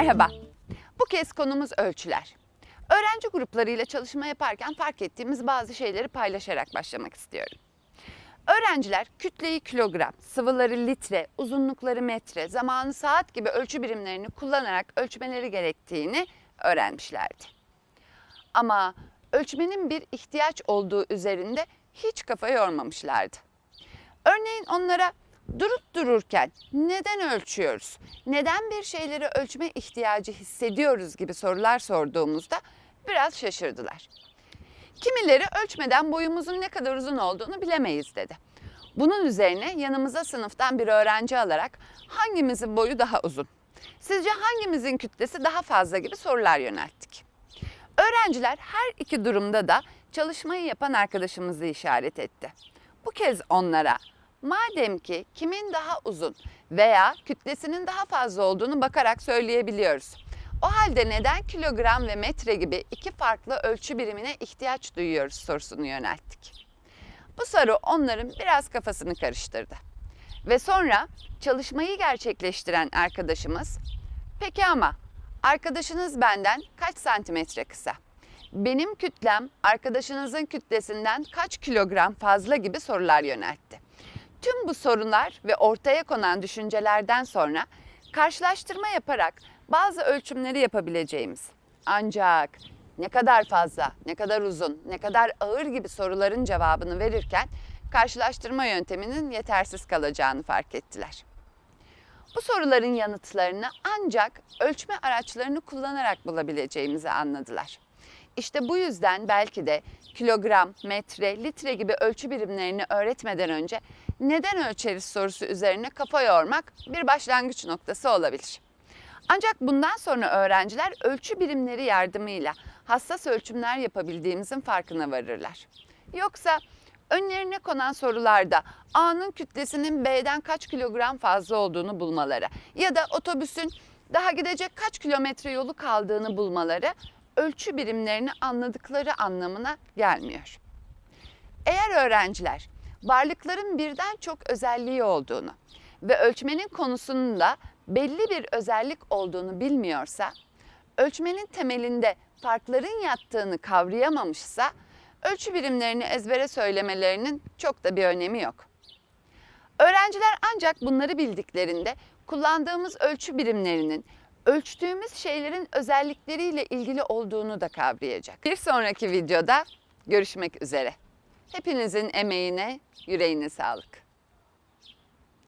Merhaba. Bu kez konumuz ölçüler. Öğrenci gruplarıyla çalışma yaparken fark ettiğimiz bazı şeyleri paylaşarak başlamak istiyorum. Öğrenciler kütleyi kilogram, sıvıları litre, uzunlukları metre, zamanı saat gibi ölçü birimlerini kullanarak ölçmeleri gerektiğini öğrenmişlerdi. Ama ölçmenin bir ihtiyaç olduğu üzerinde hiç kafa yormamışlardı. Örneğin onlara durup dururken neden ölçüyoruz? Neden bir şeyleri ölçme ihtiyacı hissediyoruz gibi sorular sorduğumuzda biraz şaşırdılar. Kimileri ölçmeden boyumuzun ne kadar uzun olduğunu bilemeyiz dedi. Bunun üzerine yanımıza sınıftan bir öğrenci alarak hangimizin boyu daha uzun? Sizce hangimizin kütlesi daha fazla gibi sorular yönelttik. Öğrenciler her iki durumda da çalışmayı yapan arkadaşımızı işaret etti. Bu kez onlara madem ki kimin daha uzun veya kütlesinin daha fazla olduğunu bakarak söyleyebiliyoruz. O halde neden kilogram ve metre gibi iki farklı ölçü birimine ihtiyaç duyuyoruz sorusunu yönelttik. Bu soru onların biraz kafasını karıştırdı. Ve sonra çalışmayı gerçekleştiren arkadaşımız, peki ama arkadaşınız benden kaç santimetre kısa? Benim kütlem arkadaşınızın kütlesinden kaç kilogram fazla gibi sorular yöneltti. Tüm bu sorunlar ve ortaya konan düşüncelerden sonra karşılaştırma yaparak bazı ölçümleri yapabileceğimiz ancak ne kadar fazla, ne kadar uzun, ne kadar ağır gibi soruların cevabını verirken karşılaştırma yönteminin yetersiz kalacağını fark ettiler. Bu soruların yanıtlarını ancak ölçme araçlarını kullanarak bulabileceğimizi anladılar. İşte bu yüzden belki de kilogram, metre, litre gibi ölçü birimlerini öğretmeden önce neden ölçeriz sorusu üzerine kafa yormak bir başlangıç noktası olabilir. Ancak bundan sonra öğrenciler ölçü birimleri yardımıyla hassas ölçümler yapabildiğimizin farkına varırlar. Yoksa önlerine konan sorularda A'nın kütlesinin B'den kaç kilogram fazla olduğunu bulmaları ya da otobüsün daha gidecek kaç kilometre yolu kaldığını bulmaları ölçü birimlerini anladıkları anlamına gelmiyor. Eğer öğrenciler varlıkların birden çok özelliği olduğunu ve ölçmenin konusunun da belli bir özellik olduğunu bilmiyorsa, ölçmenin temelinde farkların yattığını kavrayamamışsa, ölçü birimlerini ezbere söylemelerinin çok da bir önemi yok. Öğrenciler ancak bunları bildiklerinde kullandığımız ölçü birimlerinin ölçtüğümüz şeylerin özellikleriyle ilgili olduğunu da kavrayacak. Bir sonraki videoda görüşmek üzere. Hepinizin emeğine, yüreğine sağlık.